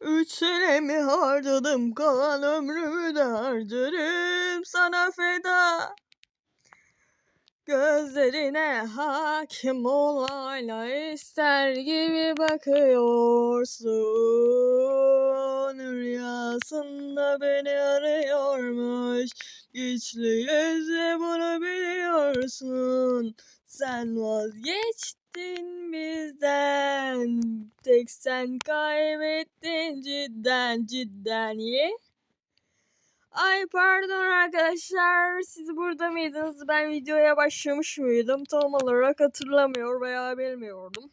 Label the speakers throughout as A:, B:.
A: Üç senemi harcadım kalan ömrümü de harcarım sana feda. Gözlerine hakim ol hala ister gibi bakıyorsun. Rüyasında beni arıyormuş. Güçlü yüzle bunu biliyorsun. Sen vazgeçtin bizden. Tek sen kaybettin cidden cidden ye. Ay pardon arkadaşlar siz burada mıydınız? Ben videoya başlamış mıydım? Tam olarak hatırlamıyor veya bilmiyordum.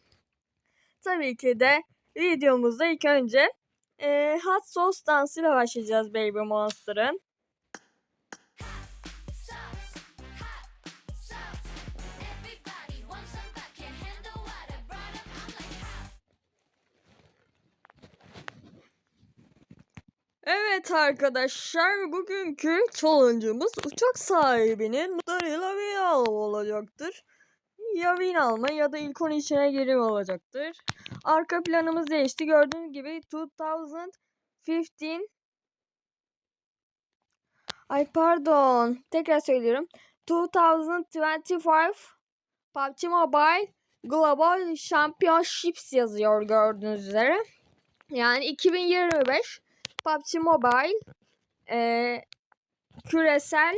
A: Tabii ki de videomuzda ilk önce e, hot sauce dansıyla başlayacağız Baby Monster'ın. Evet arkadaşlar bugünkü challenge'ımız uçak sahibinin mutlarıyla bir alma olacaktır. Ya win alma ya da ilk 10 içine girme olacaktır. Arka planımız değişti. Gördüğünüz gibi 2015 Ay pardon. Tekrar söylüyorum. 2025 PUBG Mobile Global Championships yazıyor gördüğünüz üzere. Yani 2025 PUBG Mobile eee, küresel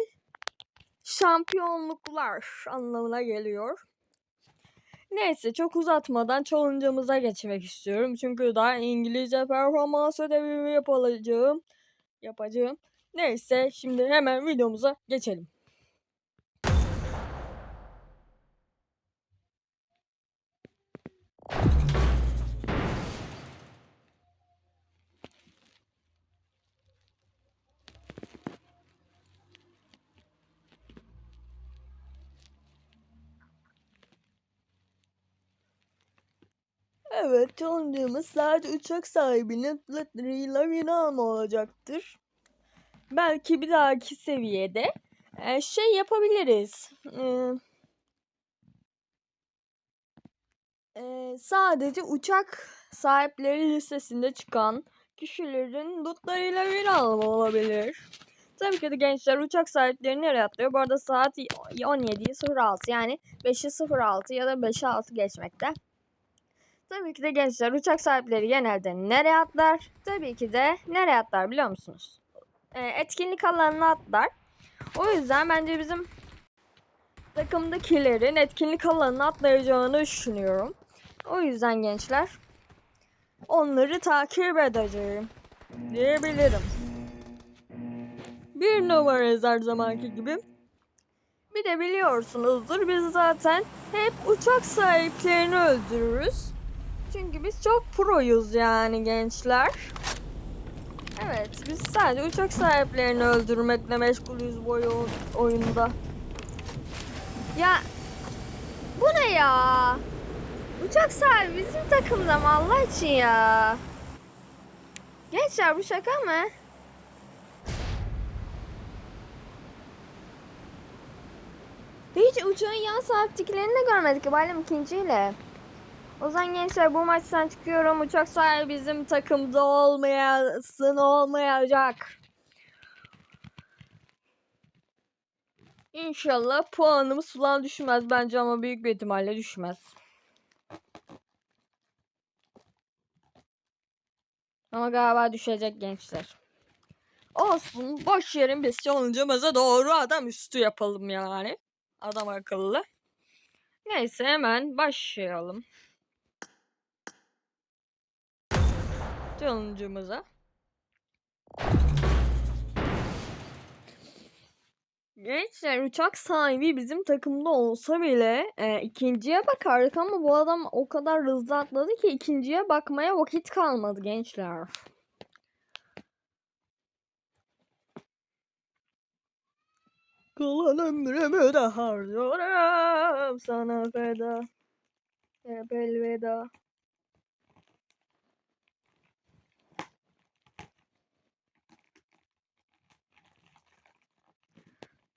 A: şampiyonluklar anlamına geliyor. Neyse çok uzatmadan challenge'ımıza geçmek istiyorum. Çünkü daha İngilizce performans ödevimi yapacağım. Yapacağım. Neyse şimdi hemen videomuza geçelim. Challenge'ımız sadece uçak sahibinin bin alma olacaktır. Belki bir dahaki seviyede e, şey yapabiliriz. E, e, sadece uçak sahipleri listesinde çıkan kişilerin lootlarıyla bir alma olabilir. Tabii ki de gençler uçak sahipleri nereye atlıyor? Bu arada saat 17.06 yani 5'i 06 ya da 5'i 6 geçmekte. Tabii ki de gençler uçak sahipleri genelde nereye atlar? Tabii ki de nereye atlar biliyor musunuz? Ee, etkinlik alanına atlar. O yüzden bence bizim takımdakilerin etkinlik alanına atlayacağını düşünüyorum. O yüzden gençler onları takip edeceğim diyebilirim. Bir numarayız her zamanki gibi. Bir de biliyorsunuzdur biz zaten hep uçak sahiplerini öldürürüz. Çünkü biz çok proyuz yani gençler. Evet biz sadece uçak sahiplerini öldürmekle meşgulüz bu oyun, oyunda. Ya bu ne ya? Uçak sahibi bizim takımda mı Allah için ya? Gençler bu şaka mı? Hiç uçağın yan sahiptiklerini de görmedik. Bayram ikinciyle. O zaman gençler bu maçtan çıkıyorum. Uçak sahibi bizim takımda olmayasın olmayacak. İnşallah puanımız falan düşmez bence ama büyük bir ihtimalle düşmez. Ama galiba düşecek gençler. Olsun boş yerin biz challenge'ımıza doğru adam üstü yapalım yani. Adam akıllı. Neyse hemen başlayalım. Challenge'ımıza. Gençler uçak sahibi bizim takımda olsa bile e, ikinciye bakardık ama bu adam o kadar hızlı atladı ki ikinciye bakmaya vakit kalmadı gençler. Kalan ömrümü de harcarım sana feda. Hep elveda.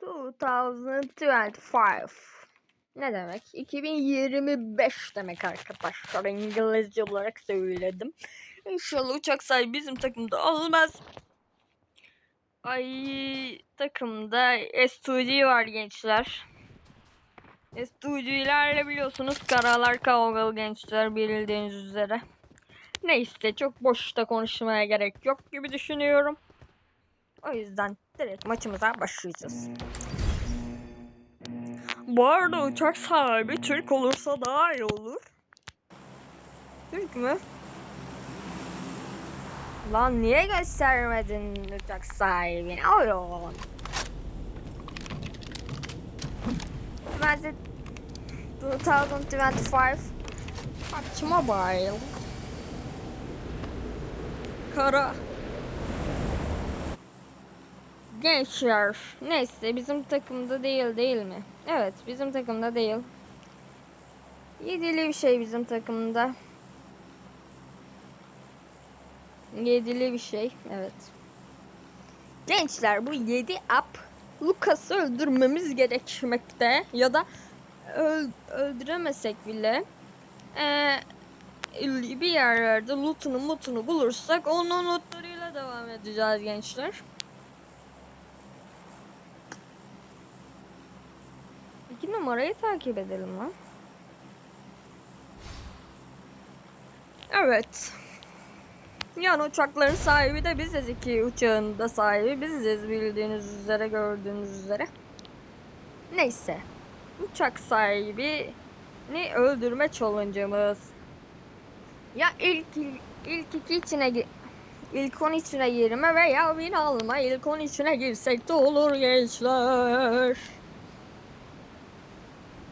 A: Two thousand twenty-five. Ne demek? 2025 demek arkadaşlar. İngilizce olarak söyledim. İnşallah uçak sahibi bizim takımda olmaz. Ay takımda S2G var gençler. S2G'lerle biliyorsunuz karalar kavgalı gençler bildiğiniz üzere. Neyse çok boşta konuşmaya gerek yok gibi düşünüyorum. O yüzden direkt maçımıza başlayacağız. Bu arada uçak sahibi Türk olursa daha iyi olur. Türk mü? Lan niye göstermedin uçak sahibini? Ben de 2025 PUBG Mobile. Kara. Gençler. Neyse bizim takımda değil değil mi? Evet bizim takımda değil. Yedili bir şey bizim takımda. Yedili bir şey. Evet. Gençler bu 7 up Lucas'ı öldürmemiz gerekmekte ya da öl- öldüremesek bile eee, bir yerlerde lootunu mutunu bulursak onun lootlarıyla devam edeceğiz gençler. Numarayı takip edelim lan. Evet. Yan uçakların sahibi de biziz. iki uçağın da sahibi biziz bildiğiniz üzere gördüğünüz üzere. Neyse. Uçak sahibini öldürme challenge'ımız. Ya ilk ilk iki içine ilk 10 içine girme veya win alma. İlk 10 içine girsek de olur gençler.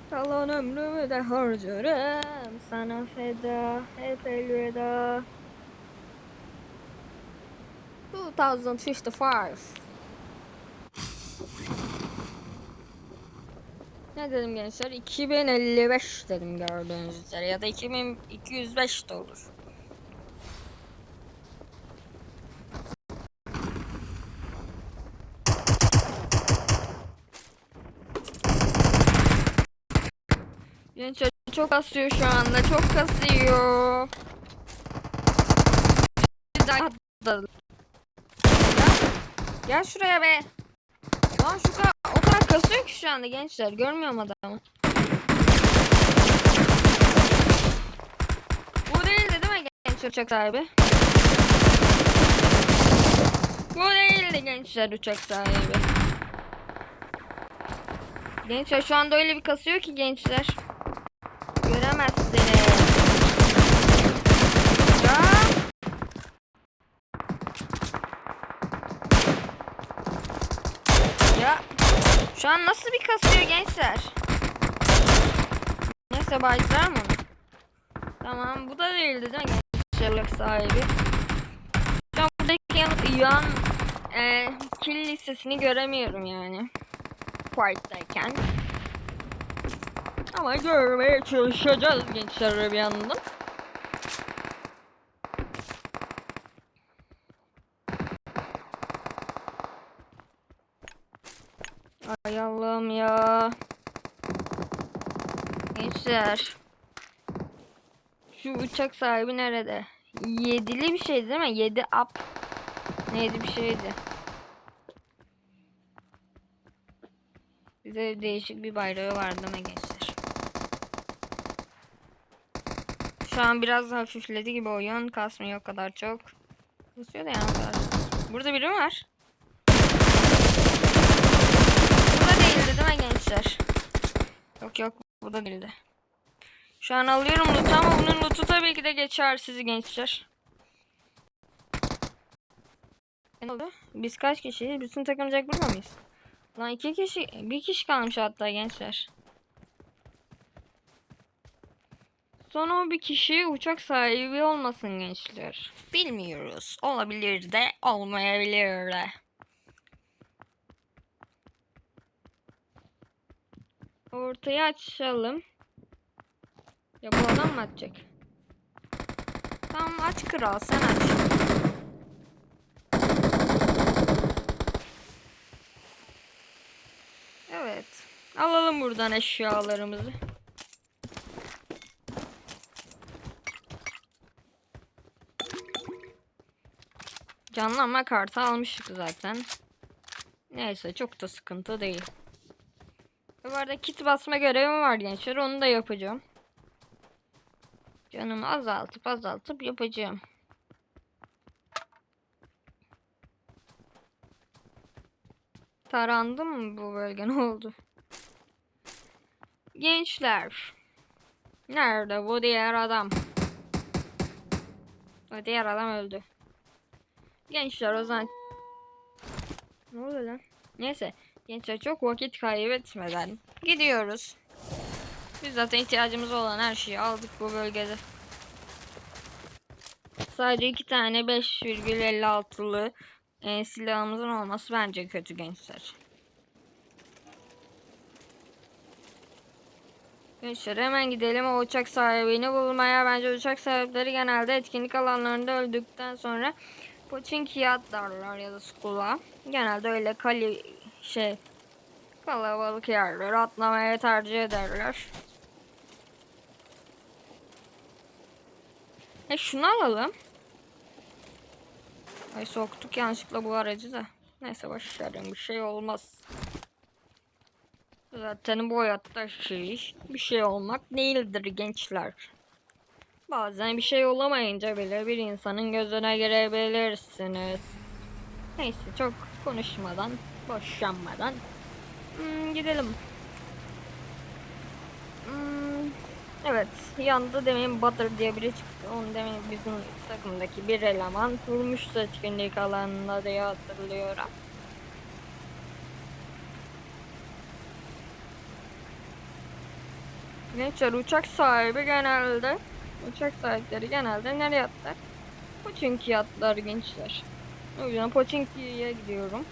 A: Kalan ömrümü de harcarım sana feda hep elveda 2055 Ne dedim gençler? 2055 dedim gördüğünüz üzere ya da 2205 de olur. Gençler çok kasıyor şu anda. Çok kasıyor. Gel şuraya be. Lan şu kadar, o kadar kasıyor ki şu anda gençler. Görmüyorum adamı. Bu değildi değil mi gençler uçak sahibi? Bu değildi gençler uçak sahibi. Gençler şu anda öyle bir kasıyor ki gençler. Göremezsiniz. Ya. Şu an nasıl bir kasıyor gençler? Neyse başlar mı? Tamam bu da değildi değil mi gençlerlik sahibi? Şu an buradaki yan, yan e, kill listesini göremiyorum yani. Fight'tayken. Ama görmeye çalışacağız gençler bir yandan. Ay Allah'ım ya. Gençler. Şu uçak sahibi nerede? Yedili bir şey değil mi? Yedi up. Neydi bir şeydi. Bize değişik bir bayrağı vardı ama gençler. Şu an biraz hafifledi gibi oyun. Kasmıyor o kadar çok. Kasıyor da yani. Burada biri var? Burada değildi değil mi gençler? Yok yok bu da değildi. Şu an alıyorum loot'u ama bunun loot'u tabii ki de geçersiz gençler. Ne oldu? Biz kaç kişiyiz? Bütün takımcak burada mıyız? Lan iki kişi, bir kişi kalmış hatta gençler. Son o bir kişi uçak sahibi olmasın gençler. Bilmiyoruz. Olabilir de olmayabilir de. Ortaya açalım. Ya bu adam mı açacak? Tamam aç kral sen aç. Evet. Alalım buradan eşyalarımızı. İmkanlı ama kartı almıştık zaten. Neyse çok da sıkıntı değil. Bu arada kit basma görevim var gençler onu da yapacağım. Canımı azaltıp azaltıp yapacağım. Tarandı mı bu bölge ne oldu? Gençler. Nerede bu diğer adam? O diğer adam öldü. Gençler o zaman... Ne oluyor lan? Neyse. Gençler çok vakit kaybetmeden gidiyoruz. Biz zaten ihtiyacımız olan her şeyi aldık bu bölgede. Sadece iki tane 5,56'lı e, silahımızın olması bence kötü gençler. Gençler hemen gidelim o uçak sahibini bulmaya. Bence uçak sahipleri genelde etkinlik alanlarında öldükten sonra Pochinki'ye atlarlar ya da skula. Genelde öyle kali şey kalabalık yerlere atlamaya tercih ederler. E şunu alalım. Ay soktuk yanlışlıkla bu aracı da. Neyse başarın bir şey olmaz. Zaten bu hayatta şey bir şey olmak değildir gençler. Bazen bir şey olamayınca bile bir insanın gözüne girebilirsiniz. Neyse çok konuşmadan, boşanmadan hmm, gidelim. Hmm, evet, yanında demin Butter diye biri çıktı. Onu demin bizim takımdaki bir eleman vurmuştu etkinlik alanında diye hatırlıyorum. Gençler uçak sahibi genelde uçak sahipleri genelde nereye atlar? Pochinki atlar gençler. O yüzden Pochinki'ye gidiyorum.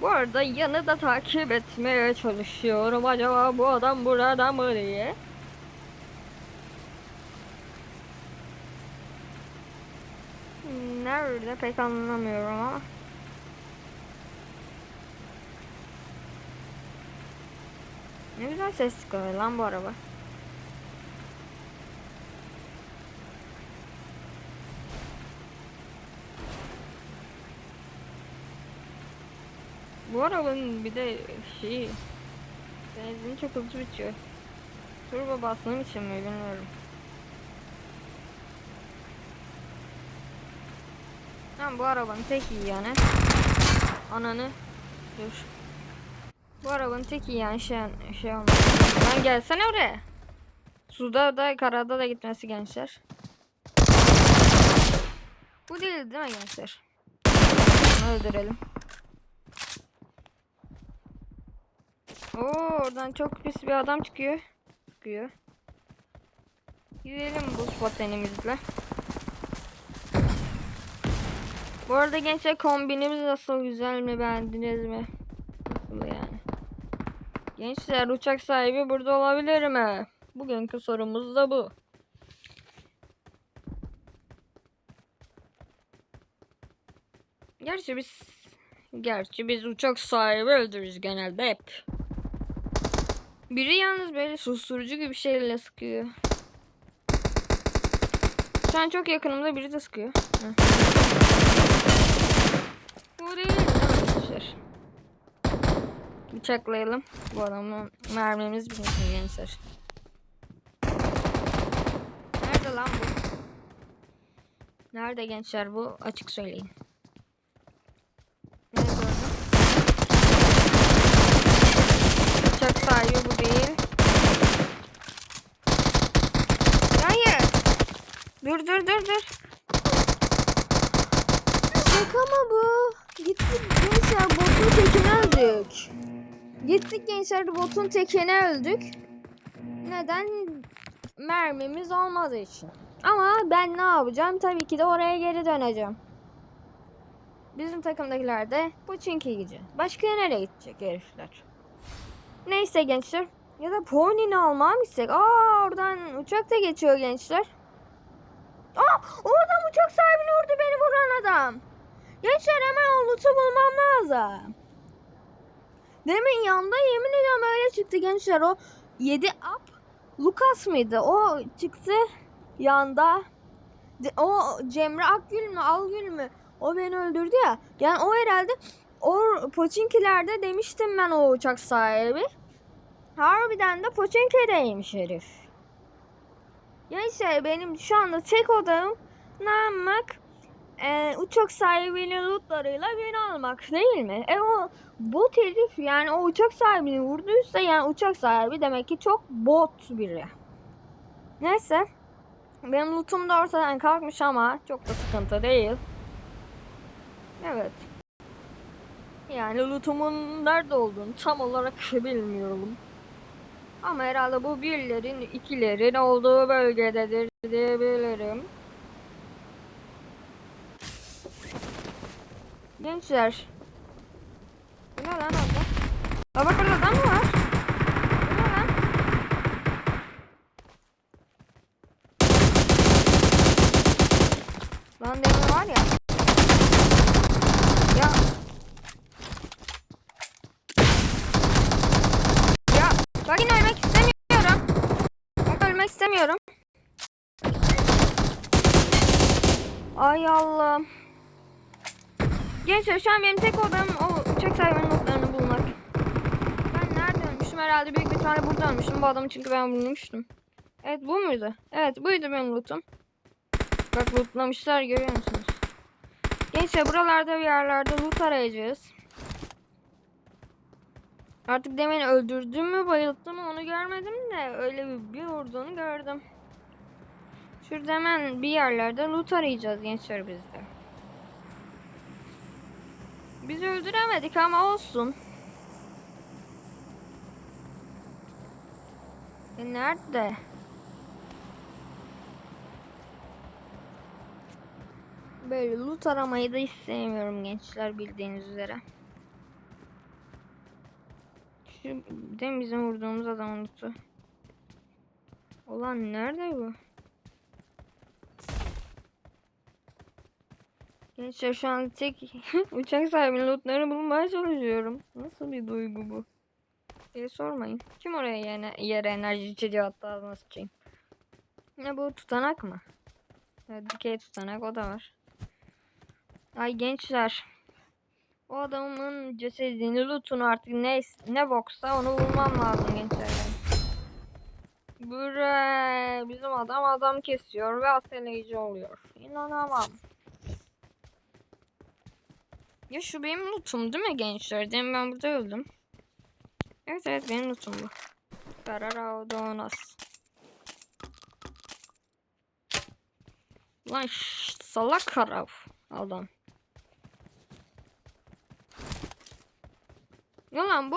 A: Bu arada yanı da takip etmeye çalışıyorum. Acaba bu adam burada mı diye. Nerede pek anlamıyorum ama. Ne güzel ses çıkıyor lan bu araba. Bu arabanın bir de şeyi benzin çok hızlı bitiyor. Turbo bastığım için mi bilmiyorum. Tamam bu arabanın tek iyi yani. Ananı dur. Bu arabanın tek iyi yani şey, şey olmaz. Lan gelsene oraya. Suda da karada da gitmesi gençler. Bu değil değil mi gençler? Onu öldürelim. Oo oradan çok pis bir adam çıkıyor. Çıkıyor. Gidelim buz patenimizle. Bu arada gençler kombinimiz nasıl güzel mi beğendiniz mi? Nasıl yani? Gençler uçak sahibi burada olabilir mi? Bugünkü sorumuz da bu. Gerçi biz Gerçi biz uçak sahibi öldürürüz genelde hep. Biri yalnız böyle susturucu gibi bir şeyle sıkıyor. Şu an çok yakınımda biri de sıkıyor. Bu değil arkadaşlar? Bıçaklayalım. Bu adamı mermimiz bitmesin gençler. Nerede lan bu? Nerede gençler bu? Açık söyleyin. Bıçak sahibi bu değil. Hayır. Dur dur dur dur. Şaka mı bu? Gittik gençler botun tekini öldük. Gittik gençler botun tekini öldük. Neden? Mermimiz olmadığı için. Ama ben ne yapacağım? Tabii ki de oraya geri döneceğim. Bizim takımdakiler de Pochinki gidecek. Başka nereye gidecek herifler? Neyse gençler. Ya da Pony'ni almaya mı gitsek? Aa oradan uçak da geçiyor gençler. Aa oradan uçak sahibini vurdu beni vuran adam. Gençler hemen o loot'u bulmam lazım. Demin yanda yemin ediyorum öyle çıktı gençler o 7 up Lucas mıydı? O çıktı yanda. O Cemre Akgül mü Algül mü? O beni öldürdü ya. Yani o herhalde o Poçinkilerde demiştim ben o uçak sahibi. Harbiden de Poçinki'deymiş herif. Neyse benim şu anda tek odam ne yapmak? Ee, uçak sahibinin lootlarıyla beni almak değil mi? E o bot herif yani o uçak sahibini vurduysa yani uçak sahibi demek ki çok bot biri. Neyse. Benim lootum da ortadan kalkmış ama çok da sıkıntı değil. Evet. Yani lootumun nerede olduğunu tam olarak bilmiyorum. Ama herhalde bu birlerin ikilerin olduğu bölgededir diyebilirim. Gençler. Ne lan orada? Aa bak orada mı var? Bu ne lan? Lan demin var ya. Ya. Ya. Bak yine ölmek istemiyorum. Bak ölmek istemiyorum. Ay Allah'ım. Gençler şu an benim tek odam o uçak sahibinin notlarını bulmak. Ben nerede ölmüştüm? Herhalde büyük bir tane burada ölmüştüm. Bu adamı çünkü ben bulmuştum. Evet bu muydu? Evet buydu benim lootum. Bak lootlamışlar görüyor musunuz? Gençler buralarda bir yerlerde loot arayacağız. Artık demin öldürdüm mü bayılttım mı onu görmedim de öyle bir, bir vurduğunu gördüm. Şurada hemen bir yerlerde loot arayacağız gençler biz de. Biz öldüremedik ama olsun. E nerede? Böyle loot aramayı da hiç sevmiyorum gençler bildiğiniz üzere. Şu değil vurduğumuz adamın lootu. Ulan nerede bu? Gençler şu an tek uçak sahibinin lootlarını bulmaya çalışıyorum. Nasıl bir duygu bu? diye sormayın. Kim oraya yine yere enerji içeceği attı ağzına sıçayım. Ne bu tutanak mı? Evet, dikey tutanak o da var. Ay gençler. O adamın cesedini lootunu artık ne ne boksa onu bulmam lazım gençler. Buraya bizim adam adam kesiyor ve aseleyici oluyor. İnanamam. Ya şu benim lootum değil mi gençler? Demin ben burada öldüm. Evet evet benim lootum bu. Karara donas. Lan salak karav adam. Ya lan bu